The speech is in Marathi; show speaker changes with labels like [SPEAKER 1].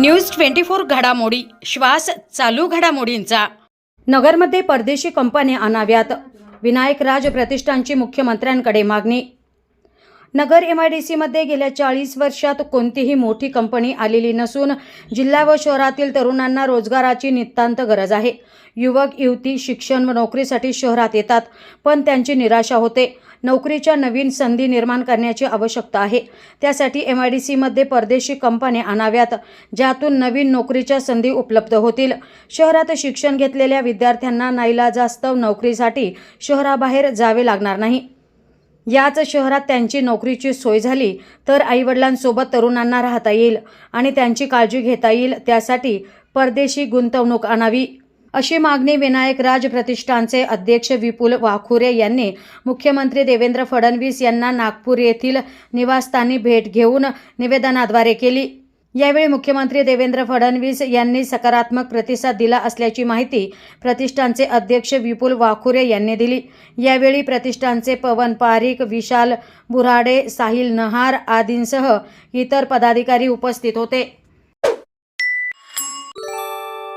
[SPEAKER 1] न्यूज ट्वेंटी फोर घडामोडी. श्वास चालू घडामोडींचा. नगरमध्ये परदेशी कंपन्या आणाव्यात. विनायक राज प्रतिष्ठानची मुख्यमंत्र्यांकडे मागणी नगर एम आय डी सीमध्ये गेल्या चाळीस वर्षात कोणतीही मोठी कंपनी आलेली नसून जिल्हा व शहरातील तरुणांना रोजगाराची नितांत गरज आहे. युवक युवती शिक्षण व नोकरीसाठी शहरात येतात पण त्यांची निराशा होते. नोकरीच्या नवीन संधी निर्माण करण्याची आवश्यकता आहे. त्यासाठी एम आय डी सीमध्ये परदेशी कंपन्या आणाव्यात ज्यातून नवीन नोकरीच्या संधी उपलब्ध होतील. शहरात शिक्षण घेतलेल्या विद्यार्थ्यांना नाईलाजास्तव नोकरीसाठी शहराबाहेर जावे लागणार नाही. याच शहरात त्यांची नोकरीची सोय झाली तर आईवडिलांसोबत तरुणांना राहता येईल आणि त्यांची काळजी घेता येईल त्यासाठी परदेशी गुंतवणूक आणावी. अशी मागणी विनायक राज प्रतिष्ठानचे अध्यक्ष विपुल वाखुरे यांनी मुख्यमंत्री देवेंद्र फडणवीस यांना नागपूर येथील निवासस्थानी भेट घेऊन निवेदनाद्वारे केली. यावेळी मुख्यमंत्री देवेंद्र फडणवीस यांनी सकारात्मक प्रतिसाद दिला असल्याची माहिती प्रतिष्ठानचे अध्यक्ष विपुल वाखुरे यांनी दिली. यावेळी प्रतिष्ठानचे पवन पारिक विशाल बुराडे साहिल नहार आदींसह इतर पदाधिकारी उपस्थित होते.